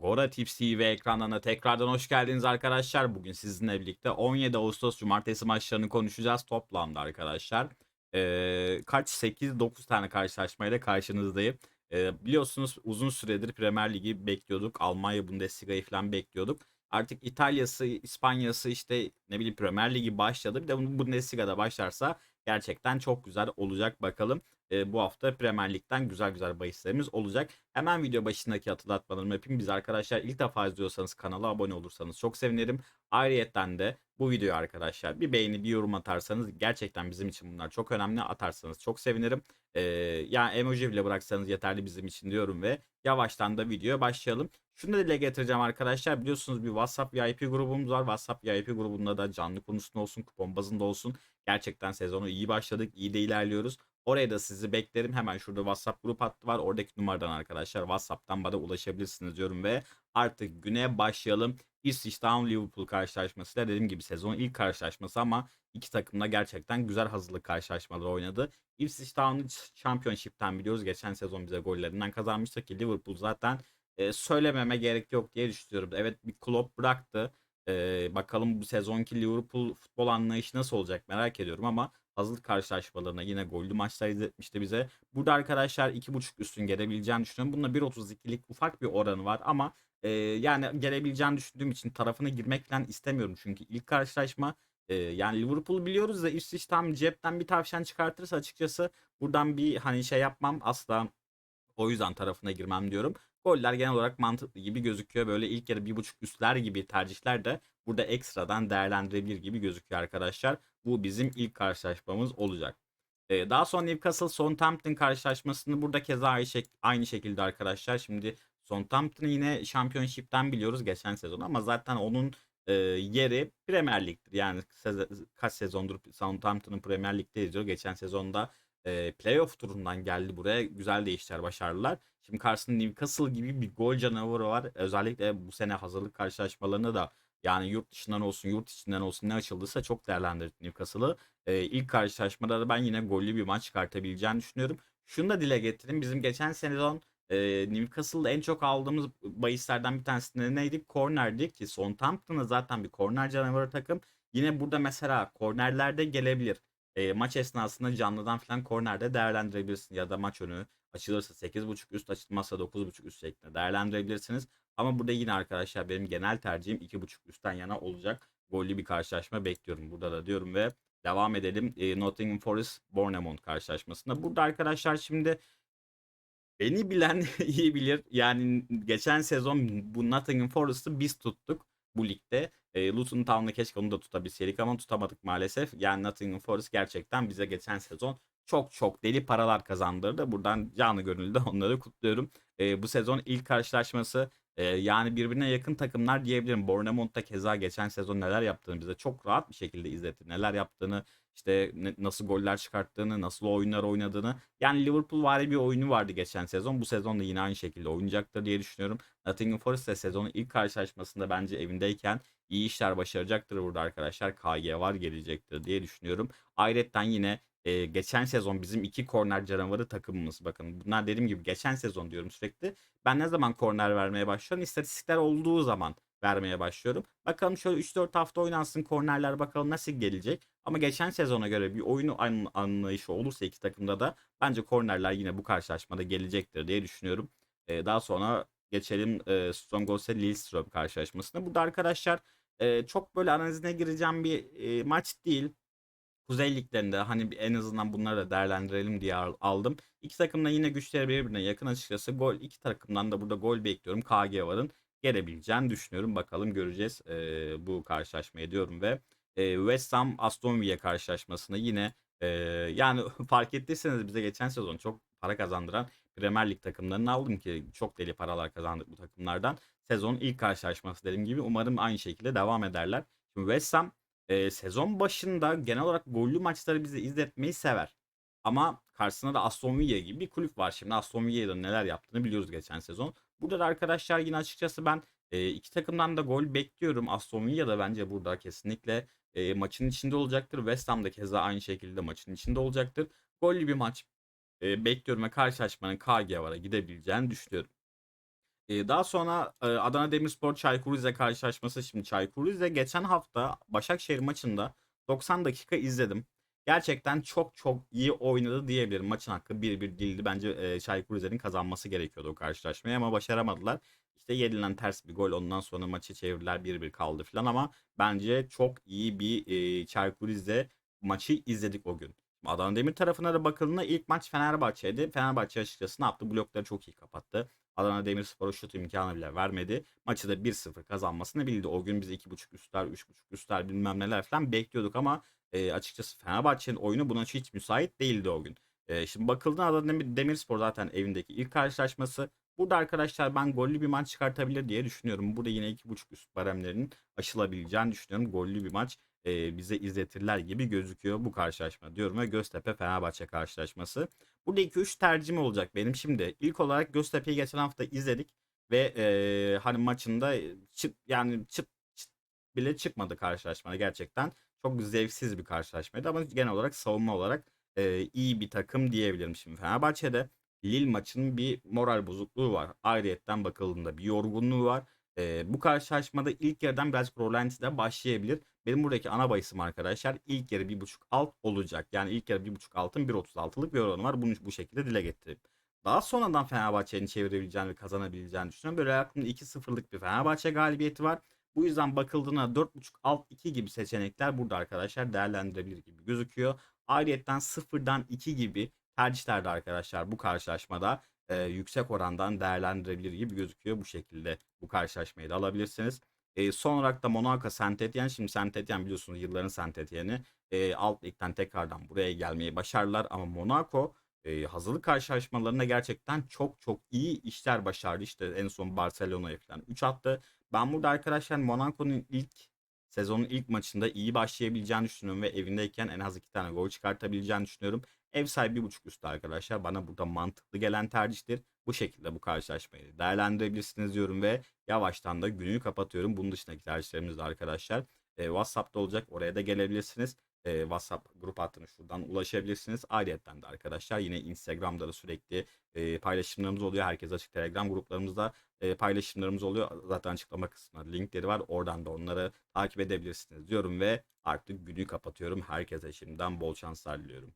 Gora Tips TV ekranlarına tekrardan hoş geldiniz arkadaşlar. Bugün sizinle birlikte 17 Ağustos Cumartesi maçlarını konuşacağız toplamda arkadaşlar. Ee, kaç? 8-9 tane karşılaşmayla karşınızdayım. Ee, biliyorsunuz uzun süredir Premier Ligi bekliyorduk. Almanya Bundesliga'yı falan bekliyorduk. Artık İtalya'sı, İspanya'sı işte ne bileyim Premier Ligi başladı. Bir de Bundesliga'da başlarsa gerçekten çok güzel olacak bakalım. Ee, bu hafta Premier Lig'den güzel güzel bahislerimiz olacak. Hemen video başındaki hatırlatmalarımı yapayım. Biz arkadaşlar ilk defa izliyorsanız kanala abone olursanız çok sevinirim. Ayrıyeten de bu videoyu arkadaşlar bir beğeni bir yorum atarsanız gerçekten bizim için bunlar çok önemli. Atarsanız çok sevinirim. Ee, yani emoji bile bıraksanız yeterli bizim için diyorum ve yavaştan da videoya başlayalım. Şunu da dile getireceğim arkadaşlar. Biliyorsunuz bir WhatsApp VIP grubumuz var. WhatsApp VIP grubunda da canlı konusunda olsun, kupon bazında olsun. Gerçekten sezonu iyi başladık, iyi de ilerliyoruz. Oraya da sizi beklerim. Hemen şurada WhatsApp grup hattı var. Oradaki numaradan arkadaşlar WhatsApp'tan bana ulaşabilirsiniz diyorum ve artık güne başlayalım. Town Liverpool karşılaşması da dediğim gibi sezonun ilk karşılaşması ama iki takım da gerçekten güzel hazırlık karşılaşmaları oynadı. Ipswich Town'u Championship'ten biliyoruz. Geçen sezon bize gollerinden kazanmıştı ki Liverpool zaten e, söylememe gerek yok diye düşünüyorum. Evet bir Klopp bıraktı. E, bakalım bu sezonki Liverpool futbol anlayışı nasıl olacak merak ediyorum ama hazırlık karşılaşmalarına yine gollü maçlar izletmişti bize. Burada arkadaşlar 2.5 üstün gelebileceğini düşünüyorum. Bununla 1.32'lik ufak bir oranı var ama e, yani gelebileceğini düşündüğüm için tarafına girmek falan istemiyorum. Çünkü ilk karşılaşma e, yani Liverpool biliyoruz da Ipswich tam cepten bir tavşan çıkartırsa açıkçası buradan bir hani şey yapmam asla o yüzden tarafına girmem diyorum. Goller genel olarak mantıklı gibi gözüküyor. Böyle ilk yarı bir buçuk üstler gibi tercihler de burada ekstradan değerlendirebilir gibi gözüküyor arkadaşlar. Bu bizim ilk karşılaşmamız olacak. Ee, daha sonra Newcastle Southampton karşılaşmasını burada keza aynı, şek- aynı şekilde arkadaşlar. Şimdi Southampton'ı yine Championship'ten biliyoruz geçen sezon ama zaten onun e, yeri Premier Lig'dir. Yani kaç sezondur Southampton'ın Premier Lig'de izliyor. Geçen sezonda e, playoff turundan geldi buraya. Güzel de işler başardılar. Şimdi karşısında Newcastle gibi bir gol canavarı var. Özellikle bu sene hazırlık karşılaşmalarında da yani yurt dışından olsun yurt içinden olsun ne açıldıysa çok değerlendirdik Newcastle'ı. E, ilk karşılaşmada da ben yine gollü bir maç çıkartabileceğini düşünüyorum. Şunu da dile getireyim. Bizim geçen sezon e, Newcastle'da en çok aldığımız bahislerden bir tanesi de neydi? Corner'di ki Southampton'a zaten bir corner canavarı takım. Yine burada mesela kornerlerde gelebilir. E, maç esnasında canlıdan falan kornerde değerlendirebilirsin ya da maç önü açılırsa 8.5 üst açılmazsa 9.5 üst şeklinde değerlendirebilirsiniz. Ama burada yine arkadaşlar benim genel tercihim 2.5 üstten yana olacak. Gollü bir karşılaşma bekliyorum burada da diyorum ve devam edelim. E, Nottingham Forest Bournemouth karşılaşmasında. Burada arkadaşlar şimdi beni bilen iyi bilir. Yani geçen sezon bu Nottingham Forest'ı biz tuttuk bu ligde. E, Luton Town'da keşke onu da tutabilseydik ama tutamadık maalesef. Yani Nottingham Forest gerçekten bize geçen sezon çok çok deli paralar kazandırdı. Buradan canı gönülde onları kutluyorum. E, bu sezon ilk karşılaşması yani birbirine yakın takımlar diyebilirim. Bournemouth da keza geçen sezon neler yaptığını bize çok rahat bir şekilde izletti. Neler yaptığını, işte nasıl goller çıkarttığını, nasıl oyunlar oynadığını. Yani Liverpool vari bir oyunu vardı geçen sezon. Bu sezon da yine aynı şekilde oynayacaktır diye düşünüyorum. Nottingham Forest de sezonun ilk karşılaşmasında bence evindeyken iyi işler başaracaktır burada arkadaşlar. KG var gelecektir diye düşünüyorum. Ayrıca yine e, geçen sezon bizim iki korner canavarı takımımız. Bakın bunlar dediğim gibi geçen sezon diyorum sürekli. Ben ne zaman korner vermeye başlıyorum? İstatistikler olduğu zaman vermeye başlıyorum. Bakalım şöyle 3-4 hafta oynansın kornerler bakalım nasıl gelecek. Ama geçen sezona göre bir oyunu an- anlayışı olursa iki takımda da bence kornerler yine bu karşılaşmada gelecektir diye düşünüyorum. E, daha sonra geçelim e, Strongholds'e Lillestrøm karşılaşmasına. Burada arkadaşlar e, çok böyle analizine gireceğim bir e, maç değil. Kuzey liglerinde hani en azından bunları da değerlendirelim diye al- aldım. İki takım da yine güçleri birbirine yakın açıkçası. Gol iki takımdan da burada gol bekliyorum. KG varın gelebileceğini düşünüyorum. Bakalım göreceğiz e, bu karşılaşmayı diyorum ve e, West Ham Aston Villa karşılaşmasını yine e, yani fark ettiyseniz bize geçen sezon çok para kazandıran Premier Lig takımlarını aldım ki çok deli paralar kazandık bu takımlardan. Sezonun ilk karşılaşması dediğim gibi umarım aynı şekilde devam ederler. Şimdi West Ham e, sezon başında genel olarak gollü maçları bize izletmeyi sever. Ama karşısında da Aston Villa gibi bir kulüp var. Şimdi Aston Villa'da neler yaptığını biliyoruz geçen sezon. Burada da arkadaşlar yine açıkçası ben e, iki takımdan da gol bekliyorum. Aston Villa da bence burada kesinlikle e, maçın içinde olacaktır. West Ham da keza aynı şekilde maçın içinde olacaktır. Gollü bir maç e, bekliyorum ve karşılaşmanın KG vara gidebileceğini düşünüyorum. Eee, daha sonra, eee, Adana Demirspor Çaykur Rize karşılaşması. Şimdi Çaykur Rize geçen hafta Başakşehir maçında 90 dakika izledim. Gerçekten çok çok iyi oynadı diyebilirim. Maçın hakkı 1-1 değildi. Bence, eee, Çaykur Rize'nin kazanması gerekiyordu o karşılaşmayı ama başaramadılar. İşte yedilen ters bir gol ondan sonra maçı çevirdiler 1-1 kaldı filan ama bence çok iyi bir, eee, Çaykur Rize maçı izledik o gün. Adana Demir tarafına da bakıldığında ilk maç Fenerbahçe'ydi. Fenerbahçe açıkçası ne yaptı? Blokları çok iyi kapattı. Adana Demirspor'a şut imkânı bile vermedi. Maçı da 1-0 kazanmasını bildi. O gün biz 2.5 üstler, 3.5 üstler bilmem neler falan bekliyorduk ama, eee, açıkçası Fenerbahçe'nin oyunu buna hiç müsait değildi o gün. Eee, şimdi bakıldığında Adana Demir Demirspor zaten evindeki ilk karşılaşması. Burada arkadaşlar ben gollü bir maç çıkartabilir diye düşünüyorum. Burada yine 2.5 üst baremlerinin aşılabileceğini düşünüyorum. Gollü bir maç, eee, bize izletirler gibi gözüküyor bu karşılaşma diyorum ve Göztepe Fenerbahçe karşılaşması. Burada 2-3 tercihim olacak benim. Şimdi ilk olarak Göztepe'yi geçen hafta izledik ve, eee, hani maçında çıt yani çıt çıt bile çıkmadı karşılaşmada gerçekten. Çok zevksiz bir karşılaşmaydı ama genel olarak savunma olarak, eee, iyi bir takım diyebilirim. Şimdi Fenerbahçe'de Lille maçının bir moral bozukluğu var. Ayrıyeten bakıldığında bir yorgunluğu var. Eee, bu karşılaşmada ilk yarıdan birazcık rolantide başlayabilir. Benim buradaki ana bahisim arkadaşlar ilk yarı 1.5 alt olacak. Yani ilk yarı 1.5 altın 1.36'lık bir oranı var. Bunu bu şekilde dile getireyim. Daha sonradan Fenerbahçe'nin çevirebileceğini ve kazanabileceğini düşünüyorum. Böyle aklımda 2-0'lık bir Fenerbahçe galibiyeti var. Bu yüzden bakıldığında 4.5 alt 2 gibi seçenekler burada arkadaşlar değerlendirebilir gibi gözüküyor. Ayrıyeten 0'dan 2 gibi tercihler de arkadaşlar bu karşılaşmada, eee, yüksek orandan değerlendirebilir gibi gözüküyor. Bu şekilde bu karşılaşmayı da alabilirsiniz. Eee, son olarak da Monaco Saint. Şimdi Saint biliyorsunuz yılların Saint. Eee, alt ligden tekrardan buraya gelmeyi başardılar ama Monaco, eee, hazırlık karşılaşmalarında gerçekten çok çok iyi işler başardı. İşte en son Barcelona'ya falan 3 attı. Ben burada arkadaşlar Monaco'nun ilk sezonun ilk maçında iyi başlayabileceğini düşünüyorum ve evindeyken en az 2 tane gol çıkartabileceğini düşünüyorum. Ev sahibi 1.5 üstü arkadaşlar. Bana burada mantıklı gelen tercihtir. Bu şekilde bu karşılaşmayı değerlendirebilirsiniz diyorum ve yavaştan da günü kapatıyorum. Bunun dışındaki tercihlerimiz de arkadaşlar, eee, WhatsApp'ta olacak. Oraya da gelebilirsiniz. Eee, WhatsApp grup hattına şuradan ulaşabilirsiniz. Ayrıyeten de arkadaşlar yine Instagram'da da sürekli, eee, paylaşımlarımız oluyor. Herkes açık Telegram gruplarımızda, eee, paylaşımlarımız oluyor. Zaten açıklama kısmında linkleri var. Oradan da onları takip edebilirsiniz diyorum ve artık günü kapatıyorum. Herkese şimdiden bol şanslar diliyorum.